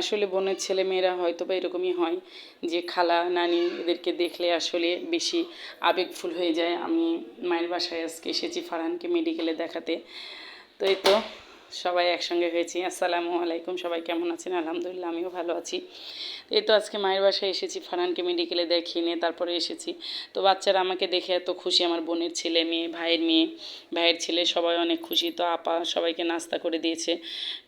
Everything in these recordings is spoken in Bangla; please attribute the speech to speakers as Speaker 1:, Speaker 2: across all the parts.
Speaker 1: আসলে বোনের ছেলে মেয়েরা হয়তো বা এরকমই হয় যে খালা নানি এদেরকে দেখলে আসলে বেশি আবেগফুল হয়ে যায়। আমি মায়ের বাসায় আজকে এসেছি ফারহানকে মেডিকেলে দেখাতে। তো এই তো সবাই একসঙ্গে হয়েছি। আসসালামু আলাইকুম, সবাই কেমন আছেন? আলহামদুলিল্লাহ, আমিও ভালো আছি। এই তো আজকে মায়ের বাসায় এসেছি, ফারহানকে মেডিকেলে দেখিয়ে নিয়ে তারপরে এসেছি। তো বাচ্চারা আমাকে দেখে এত খুশি, আমার বোনের ছেলে মেয়ে, ভাইয়ের মেয়ে, ভাইয়ের ছেলে সবাই অনেক খুশি। তো আপা সবাইকে নাস্তা করে দিয়েছে।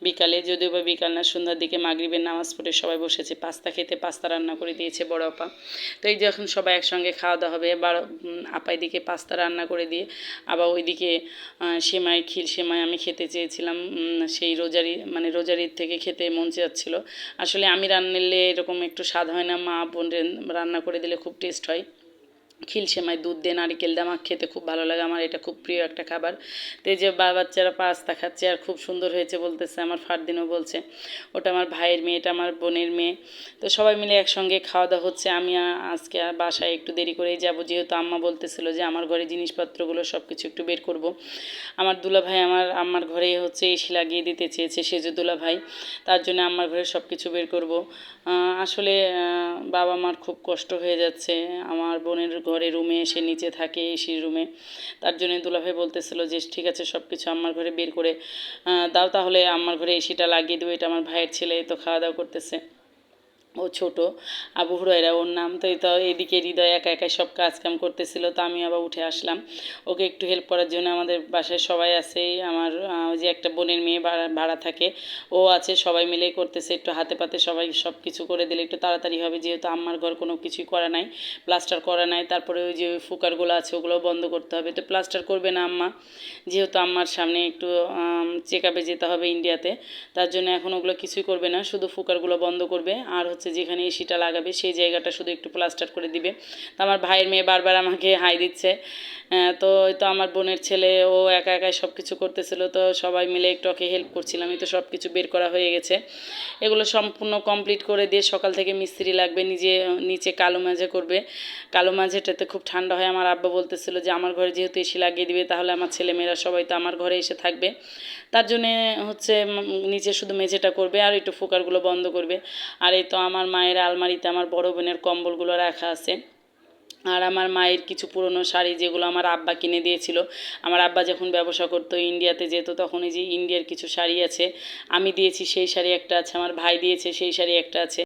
Speaker 1: বিকালে, যদিও বা বিকাল না, সন্ধ্যার দিকে মাগরিবের নামাজ পড়ে সবাই বসেছে, পাস্তা খেতে পাস্তা রান্না করে দিয়েছে বড় আপা। তো এই যখন সবাই একসঙ্গে খাওয়া দাওয়া হবে বা আপা এদিকে পাস্তা রান্না করে দিয়ে, আবার ওইদিকে সেমাই ক্ষীর সেমাই আমি খেতে চেয়েছিলাম। সেই রোজারি মানে রোজারির থেকে খেতে মন চাচ্ছিল। আসলে আমি রান্নালে এরকম একটু স্বাদ হয় না, মা বোন রান্না করে দিলে খুব টেস্ট হয়। খিল সেমাই দুধ দিয়ে, নারিকেল দিয়ে, আমার খেতে খুব ভালো লাগে, আমার এটা খুব প্রিয় একটা খাবার। তো এই যে বাচ্চারা পাস্তা খাচ্ছে আর খুব সুন্দর হয়েছে বলতেছে, আমার ফারদিনও বলছে, ওটা আমার ভাইয়ের মেয়ে, এটা আমার বোনের মেয়ে। তো সবাই মিলে একসঙ্গে খাওয়া দাওয়া হচ্ছে, আমি আজকে বাসায় একটু দেরি করেই যাব, যেহেতু আম্মা বলতেছিল যে আমার ঘরে জিনিসপত্রগুলো সব কিছু একটু বের করব। আমার দুলা ভাই আমার আম্মার ঘরে হচ্ছে এসি লাগিয়ে দিতে চেয়েছে সেজে দুলা ভাই তার জন্য আমার ঘরে সব কিছু বের করব। আসলে বাবা মার খুব কষ্ট হয়ে যাচ্ছে, আমার বোনের ঘরে রুমে এসে নিচে থাকে এসি রুমে তার জন্য দুলাভাই বলতেছিল যে, ঠিক আছে সব কিছু আমার ঘরে বের করে দাও তাহলে, আমার ঘরে এসিটা লাগিয়ে দেবো, এটা আমার ভাইয়ের ছেলে তো খাওয়া দাওয়া করতেছে। ও ছোট। আবু হুরাইরা ওর নাম তো তো এদিকে হৃদয় একা একাই সব কাজ কাম করতেছিল, তো আমি আবার উঠে আসলাম। ওকে একটু হেল্প করার জন্য আমাদের বাসায় সবাই আছে, আমার যে একটা বোনের মেয়ে ভাড়া ভাড়া থাকে, ও আছে, সবাই মিলেই করতেছে, একটু হাতে পাতে সবাই সব কিছু করে দিলে একটু তাড়াতাড়ি হবে, যেহেতু আমার ঘর কোনো কিছুই করা নাই প্লাস্টার করা নাই, তারপরে ওই যে ফুকারগুলো আছে ওগুলো বন্ধ করতে হবে, তো প্লাস্টার করবে না আম্মা, যেহেতু আম্মার সামনে একটু চেক আপে যেতে হবে ইন্ডিয়াতে, তার জন্য এখন ওগুলো কিছুই করবে না, শুধু ফুকারগুলো বন্ধ করবে, আর হচ্ছে যেখানে এসিটা লাগাবে, সেই জায়গাটা শুধু একটু প্লাস্টার করে দিবে। তো আমার ভাইয়ের মেয়ে বারবার আমাকে হাই দিচ্ছে। তো ওই তো আমার বোনের ছেলে, ও একা একাই সব কিছু করতেছিল, তো সবাই মিলে একটু ওকে হেল্প করছিলাম, এই তো সব কিছু বের করা হয়ে গেছে। এগুলো সম্পূর্ণ কমপ্লিট করে দিয়ে সকাল থেকে মিস্ত্রি লাগবে, নিজে, নিচে কালো মাঝে করবে। কালো মাঝেটাতে খুব ঠান্ডা হয়, আমার আব্বা বলতেছিল যে আমার ঘরে যেহেতু এসি লাগিয়ে দিবে, তাহলে আমার ছেলেমেয়েরা সবাই তো আমার ঘরে এসে থাকবে। তার জন্যে হচ্ছে নিচে শুধু মেঝেটা করবে আর একটু ফুকারগুলো বন্ধ করবে। আর এই তো আমার মায়ের আলমারিতে আমার বড় বোনের কম্বলগুলো রাখা আছে। আর আমার মায়ের কিছু পুরনো শাড়ি যেগুলো আমার আব্বা কিনে দিয়েছিল। আমার আব্বা যখন ব্যবসা করতো ইন্ডিয়াতে যেত তখন এই যে ইন্ডিয়ার কিছু শাড়ি আছে, আমি দিয়েছি, সেই শাড়ি একটা আছে, আমার ভাই দিয়েছে, সেই শাড়ি একটা আছে।